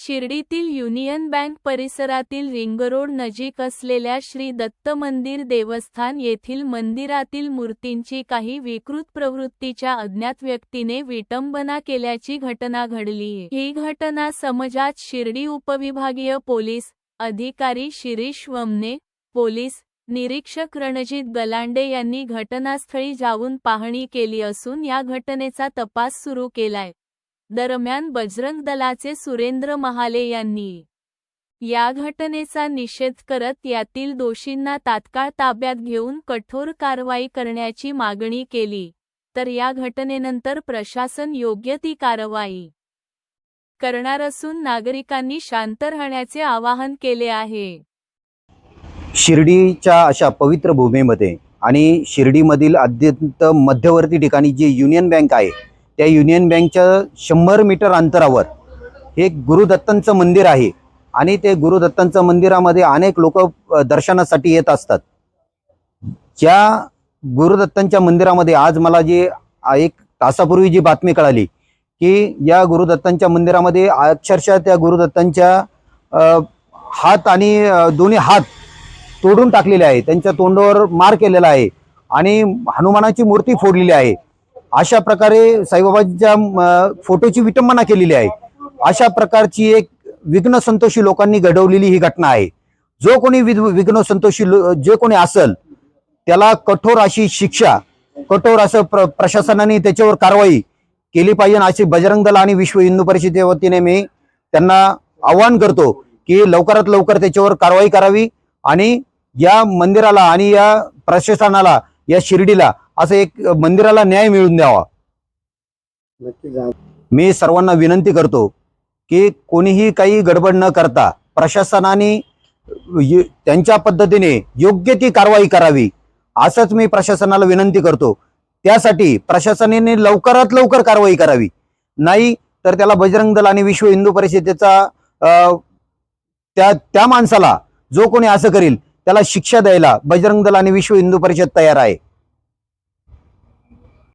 शिर्डीतील union bank परिसरातील ring road नजीक असलेल्या श्री दत्त मंदिर देवस्थान येथील मंदिरातील मूर्तींची काही विकृत प्रवृत्तीच्या अज्ञात व्यक्तीने विटंबना केल्याची घटना घडली. ही घटना समाजात शिर्डी उपविभागीय पोलीस अधिकारी शिरीष वमने पोलीस निरीक्षक रणजित गलांडे यांनी घटनास्थळी जाऊन पाहणी केली असून या घटनेचा तपास सुरू केलाय. दरम्यान बजरंग दलाचे सुरेंद्र महाले यांनी या घटनेचा निषेध करत यातील दोषींना तात्काळ ताब्यात घेऊन कठोर कारवाई करण्याची मागणी केली. तर या घटनेनंतर प्रशासन योग्य ती कारवाई करणार असून नागरिकांनी शांत राहण्याचे आवाहन केले आहे. शिर्डीच्या अशा पवित्र भूमीमध्ये आणि शिर्डीमधील अत्यंत मध्यवर्ती ठिकाणी जी युनियन बँक आहे त्या युनियन बँकच्या शंभर मीटर अंतरावर हे गुरुदत्तांचं मंदिर आहे. आणि ते गुरुदत्तांचं मंदिरामध्ये अनेक लोक दर्शनासाठी येत असतात. ज्या गुरुदत्तांच्या मंदिरामध्ये आज मला जी एक तासापूर्वी जी बातमी कळाली की या गुरुदत्तांच्या मंदिरामध्ये अक्षरशः त्या गुरुदत्तांच्या हात आणि दोन्ही हात तोडून टाकलेले आहे त्यांच्या तोंडावर मार केलेला आहे. आणि हनुमानाची मूर्ती फोडलेली आहे. अशा प्रकारे साईबाबांच्या फोटोची विटंबना केलेली आहे. अशा प्रकारची एक विघ्न संतोषी लोकांनी घडवलेली ही घटना आहे. जो कोणी विध- विघ्न संतोषी लो- जे कोणी असल त्याला कठोर अशी शिक्षा कठोर असं प्र प्रशासनाने त्याच्यावर कारवाई केली पाहिजे अशी बजरंग दल आणि विश्व हिंदू परिषदेच्या वतीने मी त्यांना आवाहन करतो की लवकरात लवकर त्याच्यावर कारवाई करावी आणि या मंदिराला आणि या प्रशासनाला या शिर्डीला असं एक मंदिराला न्याय मिळवून द्यावा. मी सर्वांना विनंती करतो की कोणीही काही गडबड न करता प्रशासनाने त्यांच्या पद्धतीने योग्य ती कारवाई करावी असंच मी प्रशासनाला विनंती करतो. त्यासाठी प्रशासनाने लवकरात लवकर कारवाई करावी. नाही तर त्याला बजरंग दल आणि विश्व हिंदू परिषदेचा त्या त्या माणसाला जो कोणी असं करील त्याला शिक्षा द्यायला बजरंग दल आणि विश्व हिंदू परिषद तयार आहे.